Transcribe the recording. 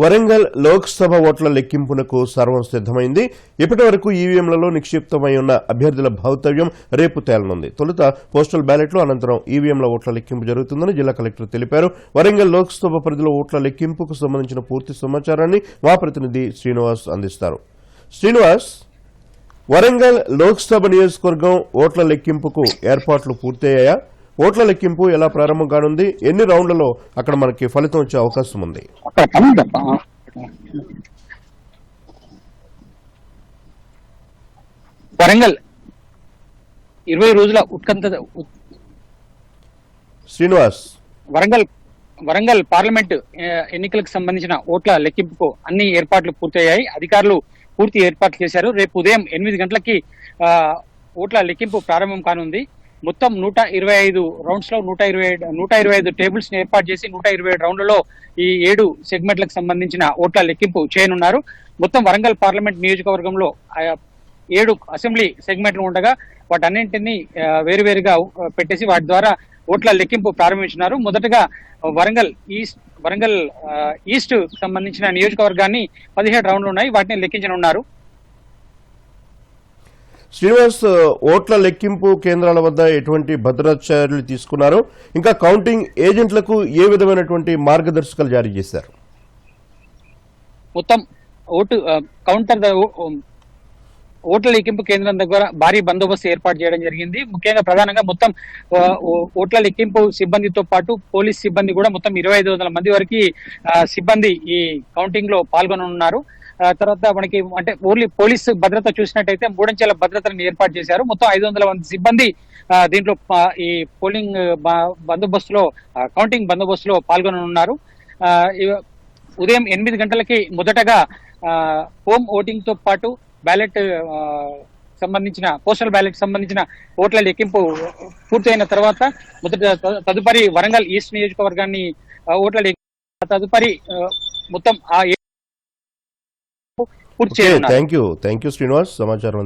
వరంగల్ లోక్సభ ఓట్ల లెక్కింపునకు సర్వం సిద్దమైంది ఇప్పటి వరకు ఈవీఎంలలో నిక్షిప్తమై ఉన్న అభ్యర్థుల భౌతవ్యం రేపు తేలనుంది. తొలుత పోస్టల్ బ్యాలెట్లు అనంతరం ఈవీఎంల ఓట్ల లెక్కింపు జరుగుతుందని జిల్లా కలెక్టర్ తెలిపారు. వరంగల్ లోక్సభ పరిధిలో ఓట్ల లెక్కింపుకు సంబంధించిన పూర్తి సమాచారాన్ని మా ప్రతినిధి శ్రీనివాస్ అందిస్తారు. శ్రీనివాస్ వరంగల్ లోక్సభ నియోజకవర్గం ఓట్ల లెక్కింపుకు ఏర్పాట్లు పూర్తయ్యాయా? ఓట్ల లెక్కింపు ఎలా ప్రారంభం కానుంది? ఎన్ని రౌండ్లలో అక్కడ మనకి ఫలితం వచ్చే అవకాశం ఉంది? వరంగల్. ఇరవై రోజుల ఉత్కంఠ ఉత్- శ్రీనివాస్. వరంగల్ వరంగల్ పార్లమెంట్ ఎన్నికలకు సంబంధించిన ఓట్ల లెక్కింపుకు అన్ని ఏర్పాట్లు పూర్తయ్యాయి. అధికారులు పూర్తి ఏర్పాట్లు చేశారు. రేపు ఉదయం ఎనిమిది గంటలకి ఓట్ల లెక్కింపు ప్రారంభం కానుంది. మొత్తం నూట ఇరవై ఐదు రౌండ్స్లో నూట ఇరవై నూట ఇరవై ఐదు టేబుల్స్ని ఏర్పాటు చేసి నూట ఇరవై ఏడు రౌండ్లలో ఈ ఏడు సెగ్మెంట్లకు సంబంధించిన ఓట్ల లెక్కింపు చేయనున్నారు. మొత్తం వరంగల్ పార్లమెంట్ నియోజకవర్గంలో ఏడు అసెంబ్లీ సెగ్మెంట్లు ఉండగా వాటన్నింటినీ వేరువేరుగా పెట్టేసి వాటి ద్వారా ఓట్ల లెక్కింపు ప్రారంభించినారు. మొదటగా వరంగల్ ఈస్ట్ వరంగల్ ఈస్ట్ సంబంధించిన నియోజకవర్గాన్ని పదిహేడు రౌండ్లు ఉన్నాయి. వాటిని లెక్కించనున్నారు. శ్రీనివాస్ ఓట్ల లెక్కింపు కేంద్రాల వద్ద ఎటువంటి భద్రతా చర్యలు తీసుకున్నారు? ఇంకా కౌంటింగ్ ఏజెంట్లకు ఏ విధమైనటువంటి మార్గదర్శకాలు జారీ చేశారు? మొత్తం ఓటు కౌంటర్ ఓట్ల లెక్కింపు కేంద్రం దగ్గర భారీ బందోబస్తు ఏర్పాటు చేయడం జరిగింది. ముఖ్యంగా ప్రధానంగా మొత్తం ఓ- ఓట్ల లెక్కింపు సిబ్బందితో పాటు పోలీస్ సిబ్బంది కూడా మొత్తం ఇరవై ఐదు వందల మంది వరకు సిబ్బంది ఈ కౌంటింగ్లో పాల్గొనున్నారు తర్వాత మనకి అంటే ఓన్లీ పోలీస్ భద్రత చూసినట్టయితే మూడంచెల భద్రతను ఏర్పాటు చేశారు. మొత్తం ఐదు వందల మంది సిబ్బంది దీంట్లో ఈ పోలింగ్ బందోబస్తులో కౌంటింగ్ బందోబస్తులో పాల్గొననున్నారు. ఉదయం ఎనిమిది గంటలకి మొదటగా హోమ్ ఓటింగ్తో పాటు బ్యాలెట్ సంబంధించిన పోస్టల్ బ్యాలెట్ సంబంధించిన ఓట్ల లెక్కింపు పూర్తయిన తర్వాత మొదట తదుపరి వరంగల్ ఈస్ట్ నియోజకవర్గాన్ని ఓట్ల తదుపరి మొత్తం ఆ పూర్తి చేయనున్నారు thank you thank you Srinivas సమాచారం